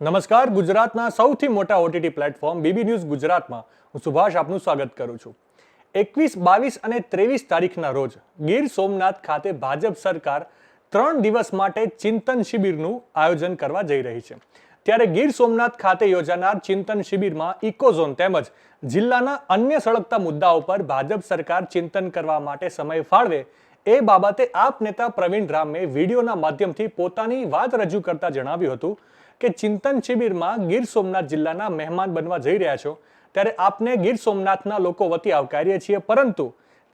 નમસ્કાર. ગુજરાતના સૌથી મોટા ઓટીટી પ્લેટફોર્મ બીબી ન્યૂઝ ગુજરાતમાં હું સુભાષ આપનું સ્વાગત કરું છું. એકવીસ, બાવીસ અને ત્રેવીસ તારીખના રોજ ગીર સોમનાથ ખાતે ભાજપ સરકાર ત્રણ દિવસ માટે ચિંતન શિબિરનું આયોજન કરવા જઈ રહી છે. ત્યારે ગીર સોમનાથ ખાતે યોજાનાર ચિંતન શિબિરમાં ઇકોઝોન તેમજ જિલ્લાના અન્ય સળગતા મુદ્દાઓ પર ભાજપ સરકાર ચિંતન કરવા માટે સમય ફાળવે એ બાબતે આપ નેતા પ્રવીણ રામે વિડીયોના માધ્યમથી પોતાની વાત રજૂ કરતા જણાવ્યું હતું કે ચિંતન શિબિરમાં ગીર સોમનાથ જિલ્લાના મહેમાન બનવા જઈ રહ્યા છો, ત્યારે આપને ગીર સોમનાથના લોકો વતી આવકારીએ છીએ. પરંતુ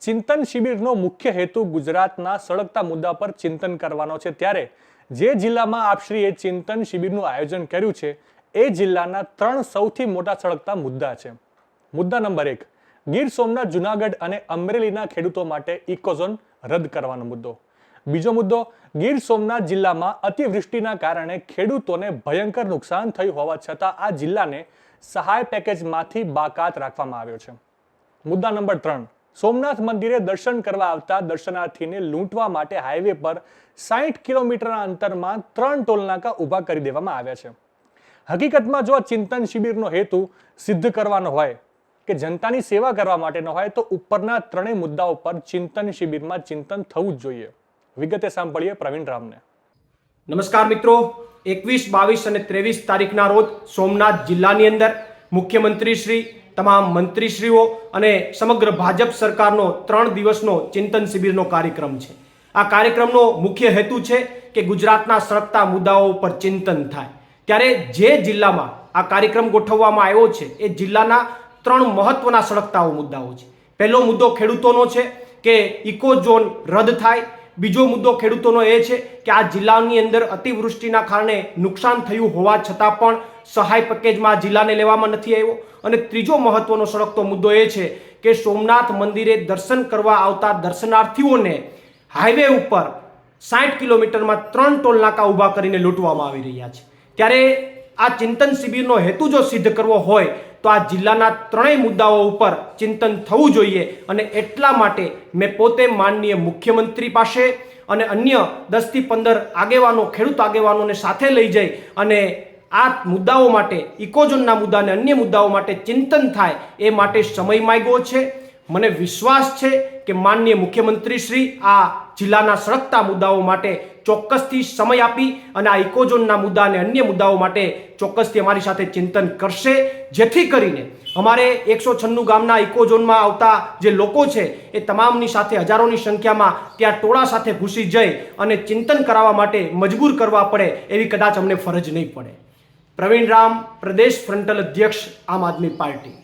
ચિંતન શિબિરનો મુખ્ય હેતુ ગુજરાતના સળગતા મુદ્દા પર ચિંતન કરવાનો છે. ત્યારે જે જિલ્લામાં આપશ્રીએ ચિંતન શિબિરનું આયોજન કર્યું છે, એ જિલ્લાના ત્રણ સૌથી મોટા સળગતા મુદ્દા છે. મુદ્દા નંબર એક, ગીર સોમનાથ જુનાગઢ અને અમરેલીના ખેડૂતો માટે ઇકોઝોન રદ કરવાનો મુદ્દો. બીજો મુદ્દો, ગીર સોમનાથ જિલ્લામાં અતિવૃષ્ટિના કારણે ખેડૂતોને ભયંકર નુકસાન થયું હોવા છતાં આ જિલ્લાને સહાય પેકેજમાંથી બાકાત રાખવામાં આવ્યો છે. મુદ્દા નંબર ત્રણ, સોમનાથ મંદિરે દર્શન કરવા આવતા દર્શનાર્થીને લૂંટવા માટે હાઈવે પર સાહીઠ કિલોમીટરના અંતરમાં ત્રણ ટોલનાકા ઊભા કરી દેવામાં આવ્યા છે. હકીકતમાં જો આ ચિંતન શિબિરનો હેતુ સિદ્ધ કરવાનો હોય કે જનતાની સેવા કરવા માટેનો હોય તો ઉપરના ત્રણેય મુદ્દાઓ પર ચિંતન શિબિરમાં ચિંતન થવું જ જોઈએ. વિગતે સાંભળીએ પ્રવીણ રામને. નમસ્કાર મિત્રો. એકવીસ, બાવીસ અને ત્રેવીસ તારીખના રોજ સોમનાથ જિલ્લાની અંદર મુખ્યમંત્રી શ્રી, તમામ મંત્રીશ્રીઓ અને સમગ્ર ભાજપ સરકારનો ત્રણ દિવસનો ચિંતન શિબિરનો કાર્યક્રમ છે. આ કાર્યક્રમનો મુખ્ય હેતુ છે કે ગુજરાતના સળગતા મુદ્દાઓ પર ચિંતન થાય. ત્યારે જે જિલ્લામાં આ કાર્યક્રમ ગોઠવવામાં આવ્યો છે, એ જિલ્લાના ત્રણ મહત્વના સળગતાઓ મુદ્દાઓ છે. પહેલો મુદ્દો ખેડૂતોનો છે કે ઇકો ઝોન રદ થાય બીજો મુદ્દો ખેડૂતોનો એ છે કે આ જિલ્લાની અંદર અતિવૃષ્ટિના કારણે નુકસાન થયું હોવા છતાં પણ સહાય પેકેજમાં જિલ્લાને લેવામાં નથી આવ્યો. અને ત્રીજો મહત્વનો સળગતો મુદ્દો એ છે કે સોમનાથ મંદિરે દર્શન કરવા આવતા દર્શનાર્થીઓને હાઈવે ઉપર સાઠ કિલોમીટરમાં ત્રણ ટોલ નાકા ઊભા કરીને લૂંટવામાં આવી રહ્યા છે. ત્યારે આ ચિંતન શિબિરનો હેતુ જો સિદ્ધ કરવો હોય, તો આ જિલ્લાના ત્રણેય મુદ્દાઓ ઉપર ચિંતન થવું જોઈએ અને એટલા માટે મેં પોતે માનનીય મુખ્યમંત્રી પાસે અને અન્ય દસથી પંદર આગેવાનો, ખેડૂત આગેવાનોને સાથે લઈ જઈ અને આ મુદ્દાઓ માટે, ઇકોઝોનના મુદ્દા અને અન્ય મુદ્દાઓ માટે ચિંતન થાય એ માટે સમય માગ્યો છે. મને વિશ્વાસ છે કે માનનીય મુખ્યમંત્રી શ્રી આ જિલ્લાના સળગતા મુદ્દાઓ માટે ચોક્કસથી સમય આપી અને આ ઇકોઝોનના મુદ્દા અને અન્ય મુદ્દાઓ માટે ચોક્કસથી અમારી સાથે ચિંતન કરશે. જેથી કરીને અમારે એકસો છન્નું ગામના ઇકોઝોનમાં આવતા જે લોકો છે, એ તમામની સાથે હજારોની સંખ્યામાં ત્યાં ટોળા સાથે ઘૂસી જઈ અને ચિંતન કરાવવા માટે મજબૂર કરવા પડે એવી કદાચ અમને ફરજ નહીં પડે. પ્રવીણ રામ, પ્રદેશ ફ્રન્ટલ અધ્યક્ષ આમ આદમી પાર્ટી.